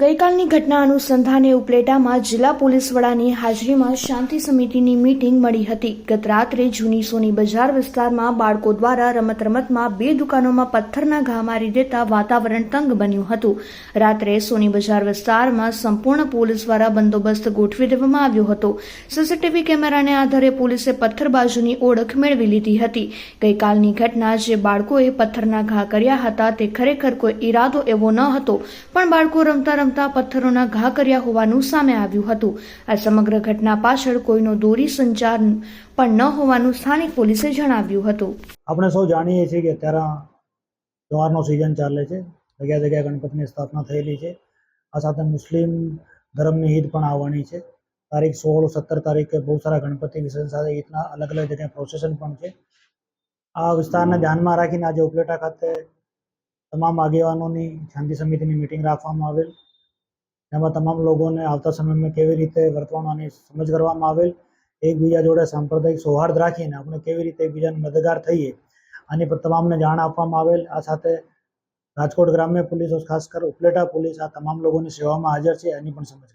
ગઈકાલની ઘટના અનુસંધાને ઉપલેટામાં જિલ્લા પોલીસ વડાની હાજરીમાં શાંતિ સમિતિની મીટિંગ મળી હતી. ગત રાત્રે જૂની સોની બજાર વિસ્તારમાં બાળકો દ્વારા રમત રમતમાં બે દુકાનોમાં પથ્થરના ઘા મારી દેતા વાતાવરણ તંગ બન્યું હતું. રાત્રે સોની બજાર વિસ્તારમાં સંપૂર્ણ પોલીસ દ્વારા બંદોબસ્ત ગોઠવી દેવામાં આવ્યો હતો. સીસીટીવી કેમેરાને આધારે પોલીસે પથ્થરબાજુની ઓળખ મેળવી લીધી હતી. ગઈકાલની ઘટના જે બાળકોએ પથ્થરના ઘા કર્યા હતા તે ખરેખર કોઈ ઈરાદો એવો ન હતો, પણ બાળકો રમતા રમતા પથ્થરોના ઘા કર્યા હોવાનું સામે આવ્યું હતું. આ સમગ્ર ઘટના પાછળ કોઈનો દોરી સંચાર પણ ન હોવાનું સ્થાનિક પોલીસે જણાવ્યું હતું. આપણે સૌ જાણીએ છીએ કે અત્યારે તહેવારનો સિઝન ચાલે છે. જગ્યા જગ્યાએ ગણપતિની સ્થાપના થયેલી છે. આ સાથે મુસ્લિમ ધર્મની ઈદ પણ આવવાની છે. તારીખ સોળ સત્તર તારીખે બહુ સારા ગણપતિ વિસર્જન સાથે ઈદના અલગ અલગ જગ્યાએ પ્રોસેસન પણ છે. આ વિસ્તારને ધ્યાનમાં રાખીને આજે ઉપલેટા ખાતે તમામ આગેવાનોની, શાંતિ સમિતિની મિટિંગ રાખવામાં આવેલ. જેમાં તમામ લોકોને આવતા સમયમાં કેવી રીતે વર્તવાની સમજ કરવામાં આવેલ, એકબીજા જોડે સાંપ્રદાયિક સૌહાર્દ રાખીને આપણે કેવી રીતે એકબીજાને મદદગાર થઈએ, આની પર તમામને જાણ આપવામાં આવેલ. આ સાથે રાજકોટ ગ્રામ્ય પોલીસ, ખાસ કર ઉપલેટા પોલીસ આ તમામ લોકોની સેવામાં હાજર છે, એની પણ સમજ